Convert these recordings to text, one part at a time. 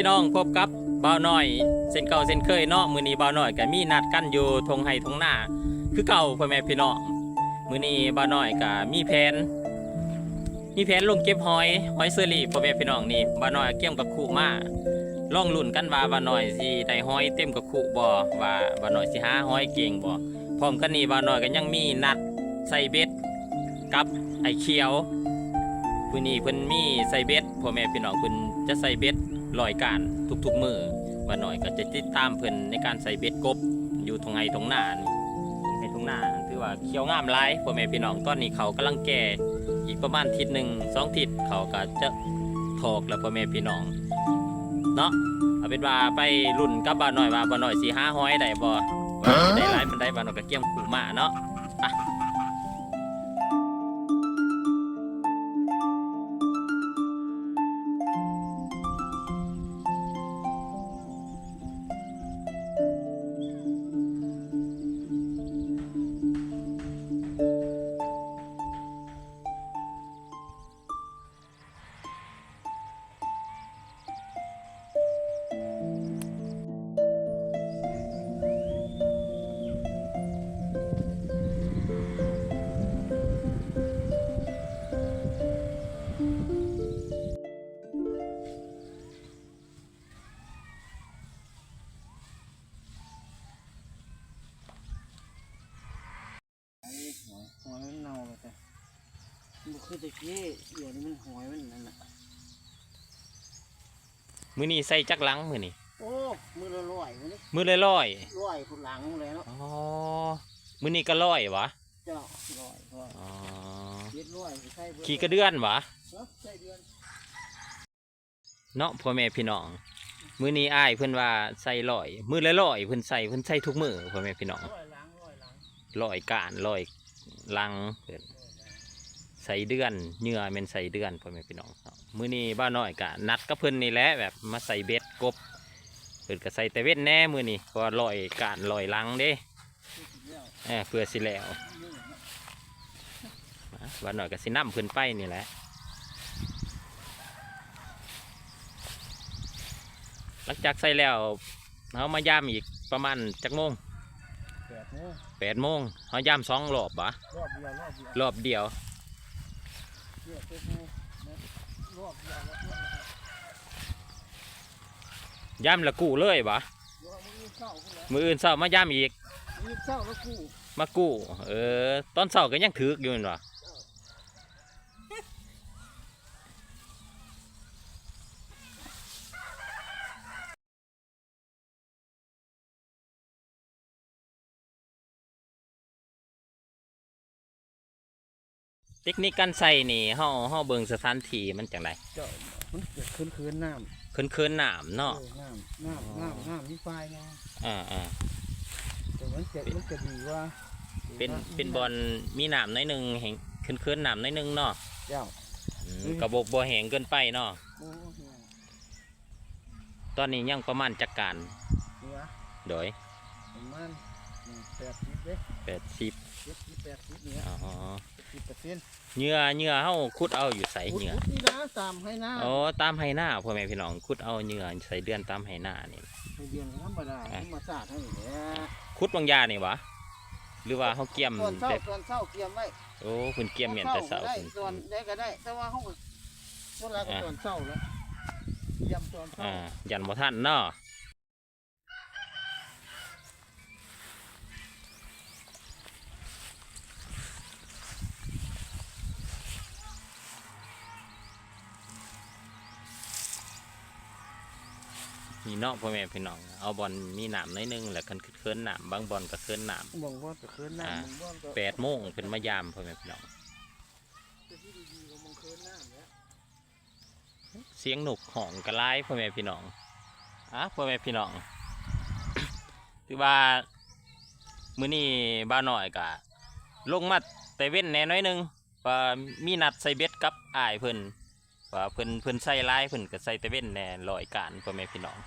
พี่น้องพบกับบ่าวน้อยเส้นเก่าเส้นเคยเนาะมือนี้บ่าวน้อยก็มีนัดกันอยู่ทงไห้ทงหน้า คือเก่าพ่อแม่พี่น้องมือนี้บ่าวน้อยก็มีแผนมีแผนลงเก็บหอยหอยเซอรี่พ่อแม่พี่น้องนี่บ่าวน้อยเกี่ยมกับคู่มาล่องลุ้นกันว่าบ่าวน้อยสิได้หอยเต็มกับคู่บ่ว่าบ่าวน้อยสิหาหอยเก่งบ่พร้อมกันนี้บ่าวน้อยก็ยังมีนัดใส่เบ็ดกับไอ้เขียวพื้นนี้เพิ่นมีใส่เบ็ดพ่อแม่พี่น้องเพิ่นจะใส่เบ็ด ลอยการทุกๆมือว่าหน่อยก็จะติดตามเพิ่นในการใส่เบ็ดกบ อยู่ตรงไห้ตรงหน้านี่ตรงไห้ตรงหน้าถือว่าเขี้ยวงามหลายพ่อแม่พี่น้องตอนนี้เขากำลังแก่อีกประมาณทิศหนึ่งสองทิศเขาก็จะถอกแล้วพ่อแม่พี่น้องเนาะเอาเป็นว่าไปรุ่นกับบ่าวน้อยว่าบ่าวน้อยสิหาห้อยได้บ่ว่าสิได้หลายมันได้บ่าวน้อยก็เกี่ยมขู่มาเนาะไตะกี้เดี๋ยวนี้มันหอยมันนั่นน่ะมื้อนี้ใส่จักหลังมื้อนี้โอ้มือละร้อยมันนี่มื้อละร้อยร้อยคุณหลังเลยเนาะอ๋อมื้อนี้ก็ร้อยวะเจ้าร้อยร้อยอ๋อเจ็ดร้อยใส่เบิดขี่กระเดือนวะเนาะใส่เดือนเนาะพ่อแม่พี่น้องมื้อนี้อ้ายเพิ่นว่าใส่ร้อยมื้อละร้อยเพิ่นใส่เพิ่นใส่ทุกมื้อพ่อแม่พี่น้องร้อยหลังร้อยหลังร้อยการร้อยลังเพิ่น ใส่เดือนเหงื่อแม่นใส่เดือนพ่อแม่พี่น้องครับมื้อนี้บ้าน้อยก็นัดกับเพิ่นนี่แหละแบบมาใส่เบ็ดกบเพิ่นก็ใส่แต่เว้นแน่มื้อนี้เพราะว่าร้อยการร้อยลังเด้ที่สิบแล้วเออเพื่อสิแล้วนี่เนาะมาบ้าน้อยก็สินำเพิ่นไปนี่แหละหลังจากใส่แล้วเขามาย่ามอีกประมาณจักโมงแปดโมงแปดโมงเขาย่ามสองรอบปะรอบเดียวรอบเดียว รอบเดียวเจ็ดโมงนะรอบเดียวแล้วก็ย่ามละกู้เลยปะเดี๋ยวมือเศร้าขึ้นแล้วมืออื่นเศร้ามาย่ามอีก มือเศร้าแล้วกูมากู้ เออ ตอนเศร้าก็ยังถือกอยู่นั่นวะ ทคนิคการใส่นี่เฮาเฮาเบิ่งสถานที่มันจังไดเจ้ามันเกิดคืนคืนน้ำเคินเคินๆน้ำเอเนาะอน้ำน้ำน้ำน้ำมีไฟไงอ่าอ่าแต่มันจะมันจะดีว่าเป็นเป็นบอลมีน้ำหน้อยหนึงแห่งเคินเคินๆน้ำหน้อยหนึงเนาะเจ้า อืมอืม กระบอกบัวแห้งเกินไปเนาะโอ้เฮียตอนนี้ยังประมาณจักการเฮียโดยประมาณหนึ่งแปดสิบเด้แปดสิบเจ็ดสิบแปดสิบเนี่ยอ๋อ สิบเปอร์เซ็นต์เหงื่อเหงื่อเฮาขุดเอาอยู่ใส่เหงื่อนี่นะตามให้หน้าโอ้ตามไหหน้าพ่อแม่พี่น้องขุดเอาเหงื่อใส่เดือนตามไหหน้านี่ให้เดือนธรรมดาอะธรรมศาสตร์ให้แหละขุดบางยานี่วะหรือว่าเฮาเกี่ยมตอนเช้าแต่ตอนเช้าเกี่ยมไว้โอ้คุณเกี่ยมเหมียนแต่เสาได้พุ่นตอนได้ก็ได้แต่ว่าเขาก็เวลาก็ตอนเช้าแล้วเกี่ยมตอนเช้าอ่ายันบ่ทันเนาะ นี่เนาะพ่อแม่พี่น้องเอาบอลมีหนามน้อยหนึงแล้วกันเคินหนามบางบอลก็เคินหนามบอกว่าจะคืนน้ำมึงว่าก็แปดโมงเป็นมายามพ่อแม่พี่น้องจะที่ดีๆก็มึงคืนน้ำแล้วเสียงหนุกหองกระไลพ่อแม่พี่น้องอะพ่อแม่พี่น้องถือว่ามื้อนี้บ้าวน้อยกะลงมาแต่เว้นแหน่น้อยหนึงว่ามีนัดใส่เบ็ดกับอ้ายเพิ่น ว่าเพิ่นเพิ่นใส่ลายเพิ่นก็ใส่ต่เว้นแน่ลอยการพ่อแม่พี่น้อง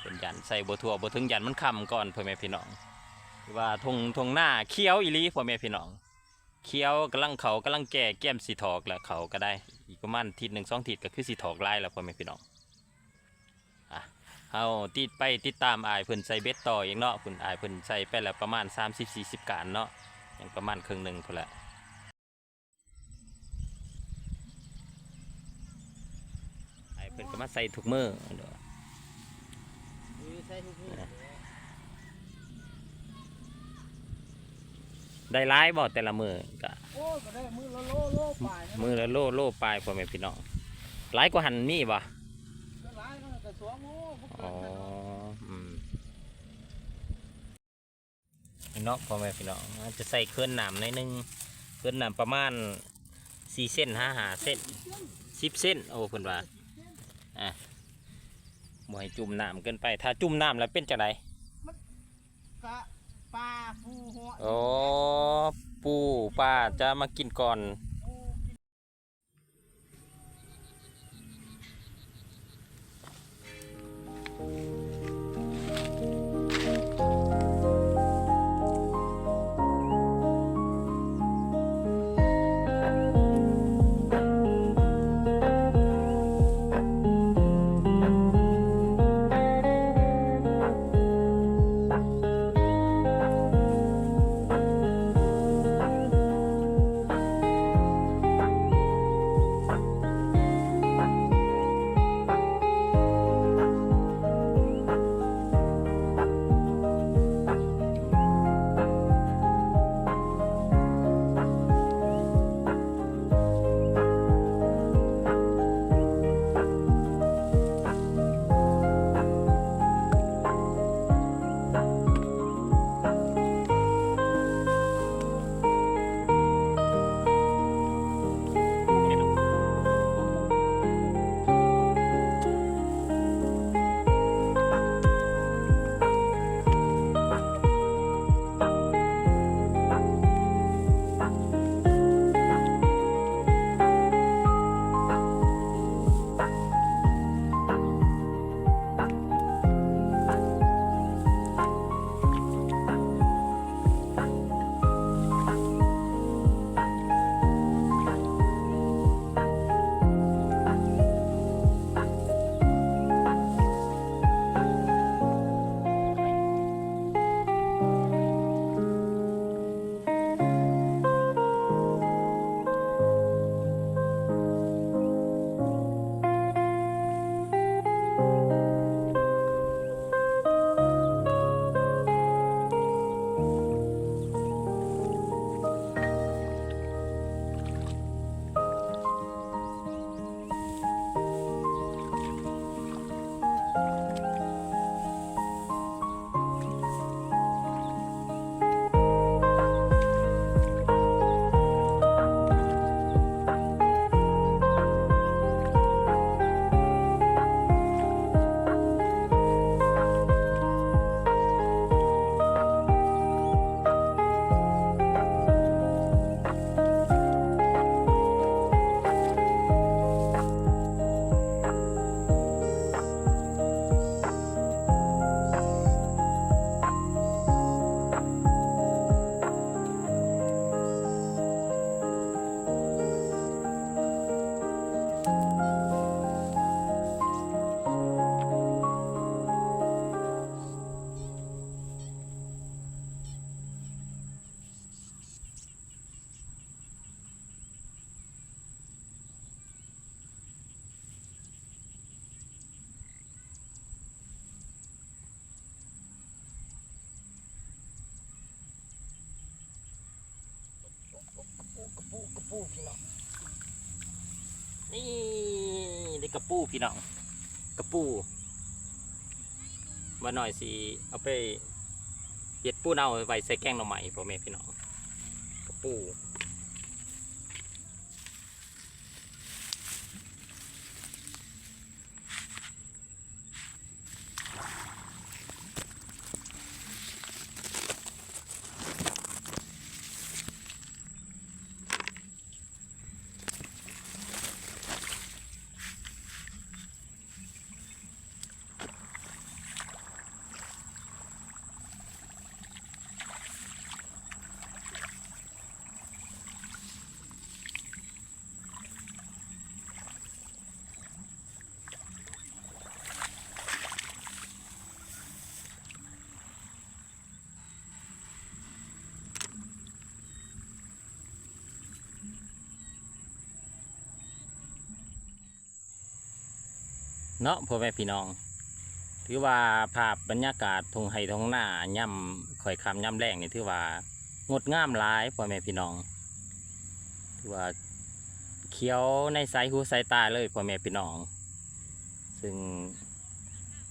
เพิ่นยันใส่บ่ทั่วบ่ถึงยันมันคำก่อนพ่อแม่พี่น้องว่าทงทงหน้าเขียวอีลีพ่อแม่พี่น้องเขียวกำลังเขากำลังแก่แก้มสีถอกแล้วเขาก็ได้อีกประมาณทิศหนึ่งสองทิศก็คือสีถอกลายแล้วพ่อแม่พี่น้องอะเฮาติดไปติดตามอายเพิ่นใส่เบ็ดต่ออีกเนาะเพิ่นอายเพิ่นใส่ไปแล้วประมาณ30-40การเนาะยังประมาณครึ่งหนึ่งพุ่นละอาย เพิ่นก็มาใส่ทุกมื้อเด้อเออใส่ทุกมือได้หลายบ่แต่ละมื้อก็โอ้ยก็ได้มือละโลโลปลายนะมื้อละโลโลปลายพ่อแม่พี่น้องหลายกว่าหันมีบ่ก็หลายมันก็สองโลบ่เกิอ๋อนนั้นหรอกอืมเนาะพ่อแม่พี่น้องอาจจะใส่เคลื่อนน้ำหน่อยหนึงเคลื่อนน้ำประมาณสี่เส้นห้าหาเส้นสิบเส้นโอ้เพิ่นว่า อะบ่ให้จุ่มน้ำเกินไป ถ้าจุ่มน้ำแล้วเป็นจังไดกะปลาฟูหัวโอ้ปูป้าจะมากินก่อนปู ปูกระปูพี่น้องนี่ได้กระปูพี่น้องกระปูมาหน่อยสิเอาไปเย็ดปูเน่าไว้ใส่แกงหน่อไม้พ่อแม่พี่น้องกระปู เนาะพ่อแม่พี่น้อง ถือว่าภาพบรรยากาศทงไห้ทงหน้าย่ำข่อยคำย่ำแรงนี่ถือว่างดงามหลายพ่อแม่พี่น้อง ถือว่าเขียวในสายหูสายตาเลยพ่อแม่พี่น้อง ซึ่ง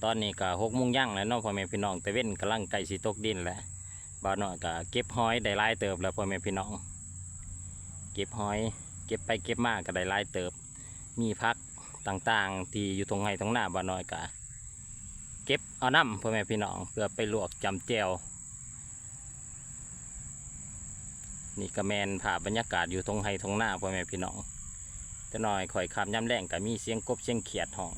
ตอนนี้ก็หกโมงย่างแล้วเนาะพ่อแม่พี่น้องแต่เว้นกำลังไก่สีตกดินแล้วบ่าวน้อยก็เก็บหอยได้ลายเติบแล้วพ่อแม่พี่น้อง เก็บหอย เก็บไปเก็บมากก็ได้ลายเติบ มีพัก ต่างๆ ที่อยู่ตรงไห้ตรงหน้าบ่านน้อยกะเก็บเอาน้ำพ่อแม่พี่น้องเพื่อไปลวกจำแจวนี่กระแมนผ่าบรรยากาศอยู่ตรงไห้ตรงหน้าพ่อแม่พี่น้องจะน้อยข่อยคำย่ำแรงกะมีเสียงกบเสียงเขียดห้อง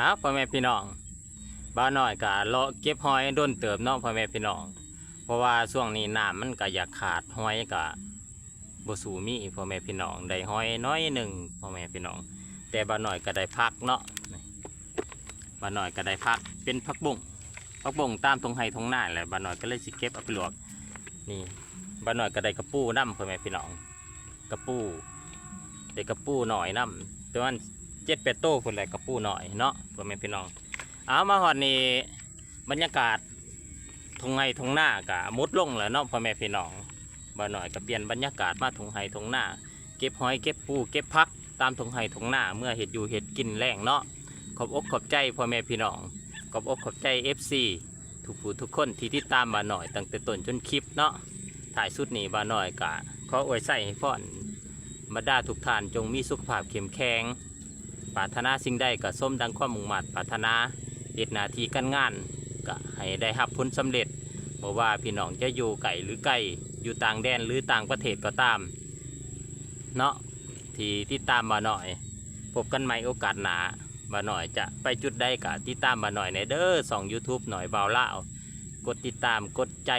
อ้าวพ่อแม่พี่น้องบ้าวน้อยกะเลาะเก็บหอยโดนเติบเนาะพ่อแม่พี่น้อง เพราะว่าช่วงนี้น้ำมันก็อยากขาดหอยกะบ่สูมีพ่อแม่พี่น้องได้หอยน้อยหนึ่งพ่อแม่พี่น้อง แต่บ้าวน้อยก็ได้พักเนาะบ้าวน้อยก็ได้พักเป็นพักบุ้งพักบุ้งตามตรงไห้ตรงหน้าแหละบ้าวน้อยก็เลยสิเก็บเอาไปหลวกนี่บ้าวน้อยก็ได้กระปูน้ำพ่อแม่พี่น้องกระปูได้กระปูหน่อยน้ำแต่ว่า เจ็ดแปดโต้คนแหละกับปูหน่อยเนาะพ่อแม่พี่น้องเอามาหอดนี่บรรยากาศทงไห้ทงหน้ากะมุดลงแล้วเนาะพ่อแม่พี่น้องบ่หน่อยก็เปลี่ยนบรรยากาศมาทงไห้ทงหน้า เก็บหอยเก็บปูเก็บพักตามทงไห้ทงหน้าเมื่อเห็ดอยู่เห็ดกินแรงเนาะขอบอกขอบใจพ่อแม่พี่น้องขอบอกขอบใจ FC ทุกผู้ทุกคนที่ติดตามบ่าหน่อยตั้งแต่ต้นจนคลิปเนาะถ่ายสุดนี้บ่าหน่อยกะขออวยใส่ให้พ่อนบรรดาทุกท่านจงมีสุขภาพเข้มแข็ง ปรารถนาสิ่งใดก็ส้มดังความมุ่งมั่นปรารถนาเฮ็ดนาทีการงานก็ให้ได้รับผลสำเร็จบ่ว่าพี่น้องจะอยู่ไกลหรือไกลอยู่ต่างแดนหรือต่างประเทศก็ตามเนาะที่ติดตามมาหน่อย พบกันใหม่โอกาสหนามาหน่อยจะไปจุดใดก็ติดตามมาหน่อยในเด้อสอง YouTube หน่อยเบาเล่ากดติดตามกดใจ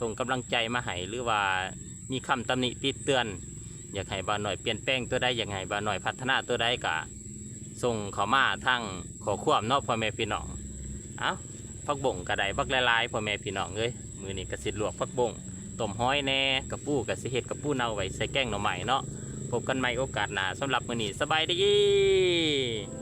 ส่งกำลังใจมาให้หรือว่ามีคำตำหนิติดเตือน อยากให้บาหน่อยเปลี่ยนแปลงตัวใดอยากให้บาหน่อยพัฒนาตัวใดก็ ส่งเขามาทั้งขอความนอกพ่อแม่พี่น้อง เอ้าพักบ่งกระไดพักลายๆพ่อแม่พี่น้องเอ้ยมือนี่กระสิลวกพักบ่งต้มห้อยแน่กระปูกระสิเห็ดกระปูเน่าไว้ใส่แกงหน่อใหม่เนาะพบกันใหม่โอกาสหน้าสำหรับมือนี้สบายดี